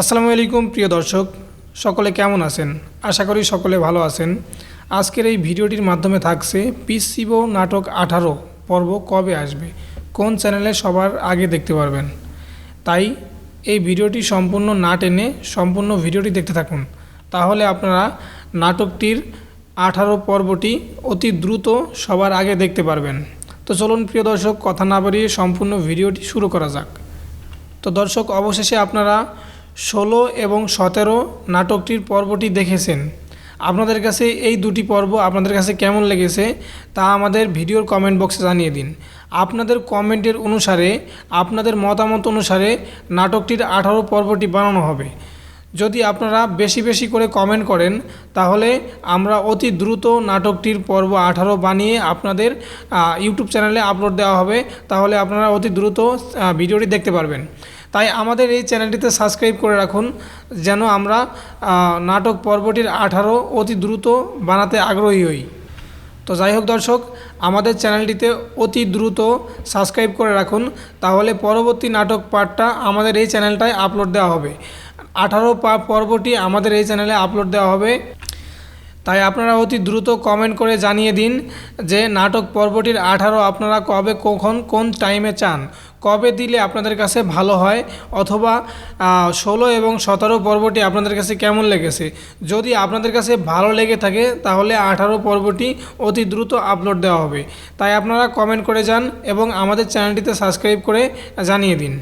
আসসালামু আলাইকুম, প্রিয় দর্শক। সকলে কেমন আছেন? আশা করি সকলে ভালো আছেন। আজকের এই ভিডিওটির মাধ্যমে থাকছে পিসিবো নাটক আঠারো পর্ব কবে আসবে? কোন চ্যানেলে সবার আগে দেখতে পারবেন? তাই এই ভিডিওটি সম্পূর্ণ না টেনে সম্পূর্ণ ভিডিওটি দেখতে থাকুন। তাহলে আপনারা নাটকটির আঠারো পর্বটি অতি দ্রুত সবার আগে দেখতে পারবেন। তো চলুন, প্রিয় দর্শক, কথা না বাড়িয়ে সম্পূর্ণ ভিডিওটি শুরু করা যাক। তো দর্শক, অবশেষে আপনারা ষোলো এবং সতেরো নাটকটির পর্বটি দেখেছেন। আপনাদের কাছে এই দুটি পর্ব আপনাদের কাছে কেমন লেগেছে তা আমাদের ভিডিওর কমেন্ট বক্সে জানিয়ে দিন। আপনাদের কমেন্টের অনুসারে, আপনাদের মতামত অনুসারে নাটকটির আঠারো পর্বটি বানানো হবে। যদি আপনারা বেশি বেশি করে কমেন্ট করেন, তাহলে আমরা অতি দ্রুত নাটকটির পর্ব আঠারো বানিয়ে আপনাদের ইউটিউব চ্যানেলে আপলোড দেওয়া হবে, তাহলে আপনারা অতি দ্রুত ভিডিওটি দেখতে পারবেন। তাই আমাদের এই চ্যানেলটিতে সাবস্ক্রাইব করে রাখুন, যেন আমরা নাটক পর্বটির আঠারো অতি দ্রুত বানাতে আগ্রহী হই। তো যাই হোক দর্শক, আমাদের চ্যানেলটিতে অতি দ্রুত সাবস্ক্রাইব করে রাখুন, তাহলে পরবর্তী নাটক পার্টটা আমাদের এই চ্যানেলটায় আপলোড দেওয়া হবে। আঠারো পর্বটি আমাদের এই চ্যানেলে আপলোড দেওয়া হবে। তাই আপনারা অতি দ্রুত কমেন্ট করে জানিয়ে দিন যে নাটক পর্বটির আঠারো আপনারা কবে, কখন, কোন টাইমে চান। কবে দিলে আপনাদের কাছে ভালো হয়, অথবা ষোলো এবং সতেরো পর্বটি আপনাদের কাছে কেমন লেগেছে? যদি আপনাদের কাছে ভালো লেগে থাকে, তাহলে আঠারো পর্বটি অতি দ্রুত আপলোড দেওয়া হবে। তাই আপনারা কমেন্ট করে যান এবং আমাদের চ্যানেলটিতে সাবস্ক্রাইব করে জানিয়ে দিন।